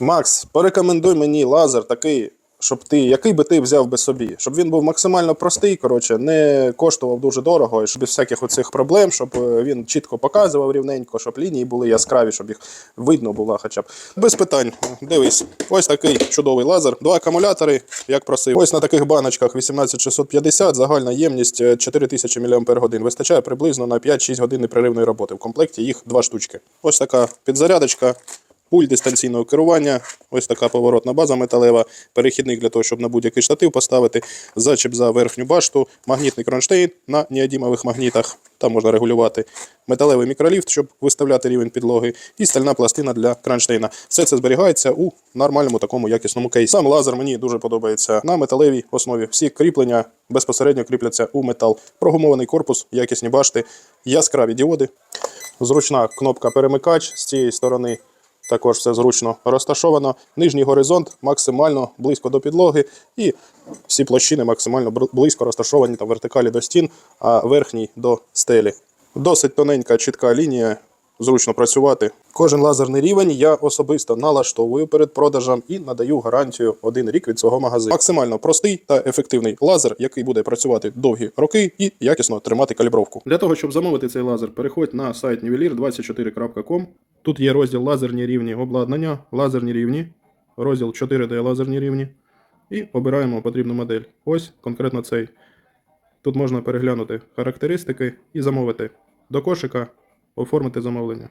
Макс, порекомендуй мені лазер такий, щоб ти, який би ти взяв би собі, щоб він був максимально простий, коротше, не коштував дуже дорого, і щоб без всяких оцих проблем, щоб е, він чітко показував рівненько, щоб лінії були яскраві, щоб їх видно було хоча б. Без питань. Дивись, ось такий чудовий лазер. Два акумулятори, як просив. Ось на таких баночках 18650, загальна ємність е, 4000 мАч. Вистачає приблизно на 5-6 годин непреривної роботи. В комплекті їх два штучки. Ось така підзарядочка. Пульт дистанційного керування, ось така поворотна база металева, перехідник для того, щоб на будь-який штатив поставити, зачіп за верхню башту, магнітний кронштейн на неодімових магнітах, там можна регулювати, металевий мікроліфт, щоб виставляти рівень підлоги, і стальна пластина для кронштейна. Все це зберігається у нормальному такому якісному кейсі. Сам лазер мені дуже подобається на металевій основі. Всі кріплення безпосередньо кріпляться у метал. Прогумований корпус, якісні башти, яскраві діоди. Зручна кнопка перемикач з цієї сторони. Також все зручно розташовано. Нижній горизонт максимально близько до підлоги, і всі площини максимально близько розташовані там вертикалі до стін, а верхній до стелі. Досить тоненька, чітка лінія, зручно працювати. Кожен лазерний рівень я особисто налаштовую перед продажем і надаю гарантію один рік від свого магазину. Максимально простий та ефективний лазер, який буде працювати довгі роки і якісно тримати калібровку. Для того, щоб замовити цей лазер, переходь на сайт nivelir24.com. Тут є розділ лазерні рівні обладнання, лазерні рівні, розділ 4D лазерні рівні. І обираємо потрібну модель. Ось конкретно цей. Тут можна переглянути характеристики і замовити. До кошика оформити замовлення.